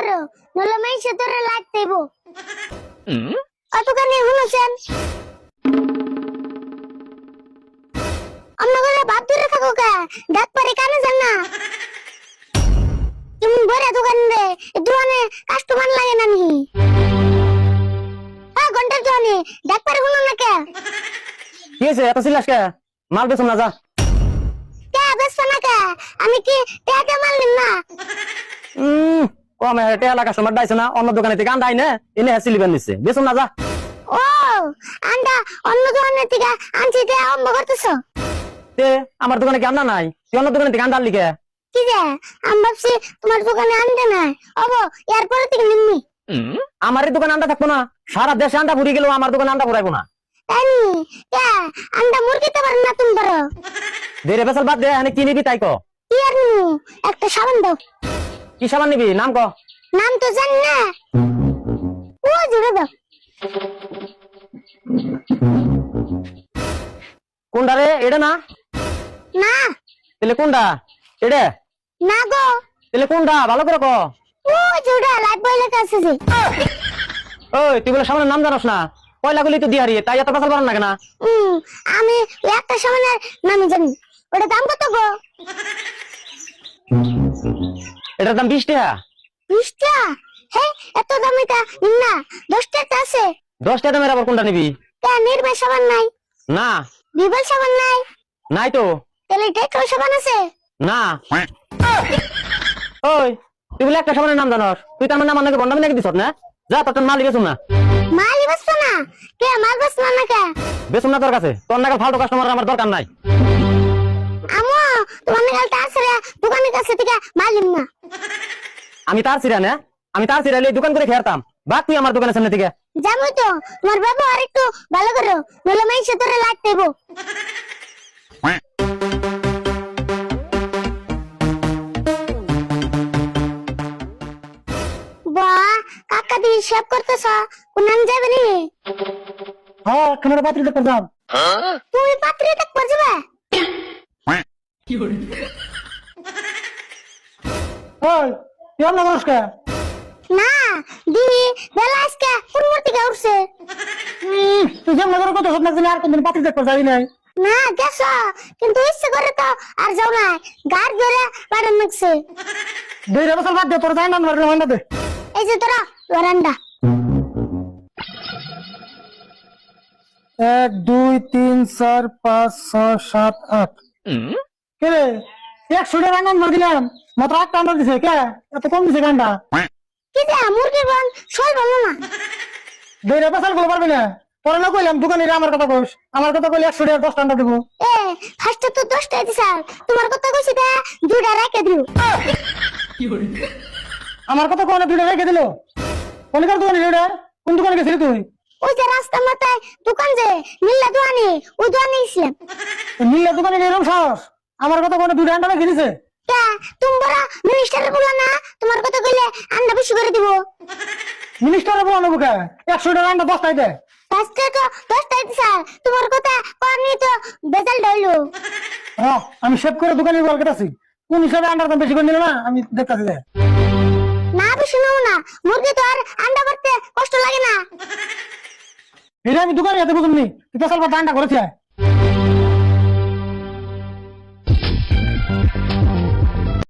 করো নলে মাইসে তোরে দেব। অতখানি শুনেছেন? অন্য করে ভাব দূরে থাকো কা? ডাক পারে কানে যান না। তুমি বড় দোকান রে দোকানে কাস্টমার লাগে না নি। হ্যাঁ ঘণ্টার দোকানে ডাক পারে শুনো না কে? কি হয়েছে এত চিল্লাস কে? মাল বেচুন না যা। কে বেসছো না কে? আমি কি টেকে মারলিম না? উম কমে হেটে এলাকা সময় ডাইছে না অন্য দোকানে থেকে এনে হ্যাঁ সিলিবেন নিচ্ছে বেচুন না যা। ও আন্ডা অন্য দোকানের থেকে আনছি দিয়ে আরম্ভ করতেছো? তে আমার দোকানে কি আন্ডা নাই? তুই অন্য দোকানে থেকে আন্ডার লিখে কি? যে? আমি ভাবছি তোমার দোকানে আনতে নাই। অব এরপরে থেকে নিম্নি আমার এই দোকানে আন্ডা থাকব না। সারা দেশে আন্ডা ফুরি গেলেও আমার দোকানে আন্ডা ফুরাইবো না। তাই কে? আন্ডা মুরগিতে পারেন না তুমি দেরে বেসাল বাদ দে এনে কি নিবি তাই ক। কি আর একটা সাবান দাও। কি সাবান নিবি? নাম ক নাম তো জানি না। ও জুড়ে দাও। কোনটা রে? এটা না? না। তাহলে কোনটা? এটা? না গো। তাহলে কোনটা? ভালো করে ক ও জুড়ে লাইট বইলে কাছে যে। ওই তুই বলে সামনের নাম জানোস না। পয়লা গুলি তো দিয়ে হারিয়ে তাই এত বেসাল পারেন না। কেনা আমি একটা সাবানের নামই জানি। ওটা দাম কত গো? এটার দাম বিশ টাকা। বিশটা? হ্যাঁ এত দামিটা নিন না দশ টাকা আছে। দশ টাকা দামের আবার কোনটা নিবি? কে নির্মল সাবান নাই। না। বিবল সাবান নাই। নাই তো। তাহলে ডেটল সাবান আছে। না। ওই তুই বলে একটা সাবানের নাম জানোস। তুই মানে আমার নাকি বন্ডামি নাকি দিস না? যা তোর মাল বেচুন না। মালই বসতো না? কে মাল বসতো না কে বেচুন না তোর কাছে। তোর নাকি ফালতু কাস্টমার আমার দরকার নাই। তোমার নাগাল তার ছেড়ে দোকানের কাছে থেকে মালিম না। আমি তার সিরা না আমি তার সিরা এই দোকান করে খেয়ারতাম। বাদ তুই আমার দোকানের সামনে থেকে। জানোই তো তোমার ব্যবহার একটু ভালো করো নলে মাইসে তোরে বাহ কাকা দি হিসাব করতেছ কোন যাবে নি? হ্যাঁ ক্যামেরা বাতিল করতে যাম। তুমি পাত্রে দেখতে যাবে? ওই তুই আমার নমস্কার না দি বেলা আজকে মূর্তি উঠছে। তুই যে নগর কত সব না আর কোনদিন বাতিল দেখতে যাবি নাই? না গেছ কিন্তু ইচ্ছে করে তো আর যাও না গার ধরে বাড়ান লাগছে দুই বছর বাদ দে তোর জান না হন্ডা দে। এই যে তোরা বারান্দা। এক দুই তিন চার পাঁচ ছয় সাত আট। কে রে? একশো টাকা মার দিলাম মাত্র আটটা আন্ডা দিছে কে? এত কম দিছে গান্ডা কি যে মুরগির বন সই ভালো না। দুই বছরগুলো পারবি না? তোর না কইলাম দোকানিরা আমার কথা কোস আমার কথা কইলে একশো টাকা দশটা আন্ডা দেবো। এ ফার্স্টে তো দশটা দিছে তোমার কথা কইছি তা দুইটা রেখে দিও। আমার কথা কোনে দুইটা রেখে দিল? কোনকার দোকানে রেডা কোন দোকানে গেছিলি তুই? ওই যে রাস্তার মাথায় দোকান যে নীলা দোকানে ওই দোকানে গেছিলাম নীলা দোকানে এরকম সাহস? আমার কথা কোনে দুইটা আন্ডা রেখে দিছে কে তুমি বড় মিনিস্টারের বলা না তোমার কথা কইলে আন্ডা বেশি করে দিব। মিনিস্টারে বলো বুকে একশো টাকা আন্ডা দে। ফার্স্টে তো দশটা দিছে তোমার কথা কর্নি তো হ্যাঁ আমি সেভ করে দোকানে বল কেটাছি। কোন হিসাবে আন্ডার দাম বেশি করে নিল না আমি দেখতেছি দে। না বেশি নাও না মুরগি তো আর আন্ডা করতে কষ্ট লাগে না। এটা আমি দোকানে যেতে বুঝুন নি তুই তো আন্ডা করেছি